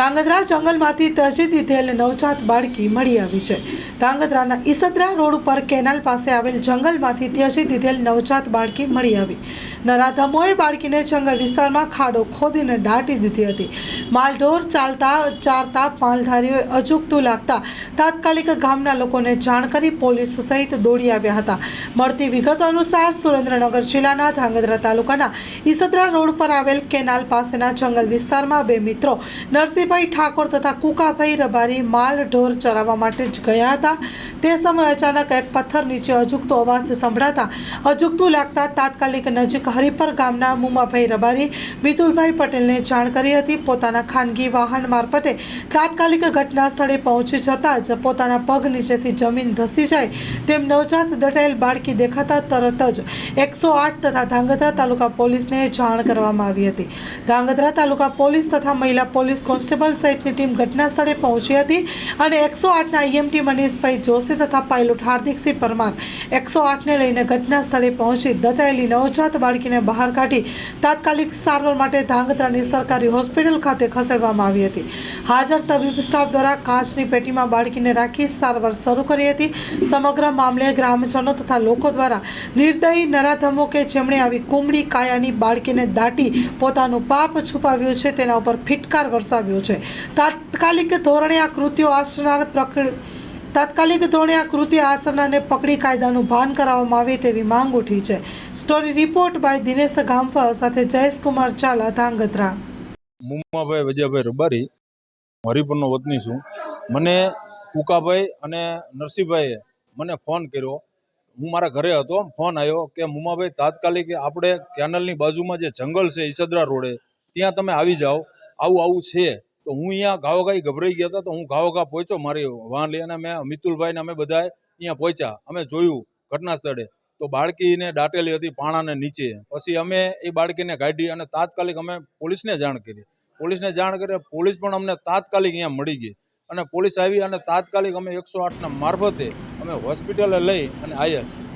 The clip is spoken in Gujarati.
ધાંગધ્રા જંગલમાંથી તજી દીધેલ નવજાત બાળકી મળી આવી છે. ધાંગધ્રાના ઈસદરા રોડ ઉપર કેનાલ પાસે આવેલ જંગલમાંથી ત્યજી દીધેલ નવજાત બાળકી મળી આવી. નરાધમોએ બાળકીને જંગલ વિસ્તારમાં ખાડો ખોદીને દાટી દીધી હતી. માલઢોર ચાલતા ચારતા માલધારીઓએ અચૂકતું લાગતા તાત્કાલિક ગામના લોકોને જાણ કરી પોલીસ સહિત દોડી આવ્યા હતા. મળતી વિગતો અનુસાર સુરેન્દ્રનગર જિલ્લાના ધાંગધ્રા તાલુકાના ઈસદરા રોડ પર આવેલ કેનાલ પાસેના જંગલ વિસ્તારમાં બે મિત્રો નરસિંહભાઈ ઠાકોર તથા કુકાભાઈ રબારી માલ ઢોર ચરાવવા માટે જ ગયા હતા. તે સમયે અચાનક એક પથ્થર નીચે અજુગતો અવાજ સંભળાતા અજુગતું લાગતા તાત્કાલિક નજીક હરિપર ગામના મુમાભાઈ રબારી મિતુલભાઈ પટેલને જાણ કરી હતી. પોતાના ખાનગી વાહન મારફતે તાત્કાલિક ઘટના સ્થળે પહોંચી જતાં જ પોતાના પગ નીચેથી જમીન ધસી જાય તેમ નવજાત દટાયેલ બાળકી દેખાતા તરત જ એકસો આઠ તથા ધાંગધ્રા તાલુકા પોલીસને જાણ કરવામાં આવી હતી. ધાંગધ્રા તાલુકા પોલીસ તથા મહિલા પોલીસ કોન્સ્ટેબલ સહિતની ટીમ ઘટના સ્થળે પહોંચી હતી અને એકસો આઠના આઈએમટી મનીષભાઈ જોશી તથા પાયલોટ હાર્દિકસિંહ પરમાર એકસો આઠને લઈને ઘટના સ્થળે પહોંચી દટાયેલી નવજાત બાળકીને બહાર કાઢી તાત્કાલિક સારવાર માટે ધાંગધ્રાની સરકારી હોસ્પિટલ ખાતે ખસેડવામાં આવી હતી. હાજર તબીબ સ્ટાફ દ્વારા કાચની પેટીમાં બાળકીને રાખી સારવાર શરૂ કરી હતી. સમગ્ર મામલે ગ્રામજનો તથા લોકો દ્વારા નિર્દયી નરાધમો કે જેમણે આવી કુમળી કાયાની બાળકીને દાટી પોતાનું પાપ છુપાવ્યું છે તેના ઉપર ફિટકાર વરસાવ્યો છે. તાત્કાલિક ધોરણે આ કૃત્યો આચરનાર પ્રકૃ, તાત્કાલિક ધોરણે આ કૃત્ય આચરનારને પકડી કાયદાનું ભાન કરાવવામાં આવે તેવી માંગ ઉઠી છે. Story report by Dinesh Gamfa સાથે જયેશકુમાર ચાલા, ધાંગધ્રા. મુમ્માભાઈ વજયભાઈ રબારી, હરિપુરનો વતની છું. મને કુકાભાઈ અને નરસિંહભાઈએ મને ફોન કર્યો. હું મારા ઘરે હતો, ફોન આવ્યો કે મુમાભાઈ તાત્કાલિક આપણે કેનલની બાજુમાં જે જંગલ છે ઈસદરા રોડે, ત્યાં તમે આવી જાઓ. આવું આવું છે. તો હું અહીંયા ગાવોગાઈ ગભરાઈ ગયા હતા, તો હું ગાવોગા પહોંચ્યો મારી વાહન લઈને. મેં મિતુલભાઈને અમે બધા અહીંયા પહોંચ્યા. અમે જોયું ઘટના સ્થળે. તો બાળકીને દાટેલી હતી પાણાને નીચે. પછી અમે એ બાળકીને કાઢી અને તાત્કાલિક અમે પોલીસને જાણ કરી. પોલીસને જાણ કરી, પોલીસ પણ અમને તાત્કાલિક અહીંયા મળી ગઈ. અને પોલીસ આવી અને તાત્કાલિક અમે એકસો આઠના મારફતે અમે હોસ્પિટલે લઈ અને આવ્યા છીએ.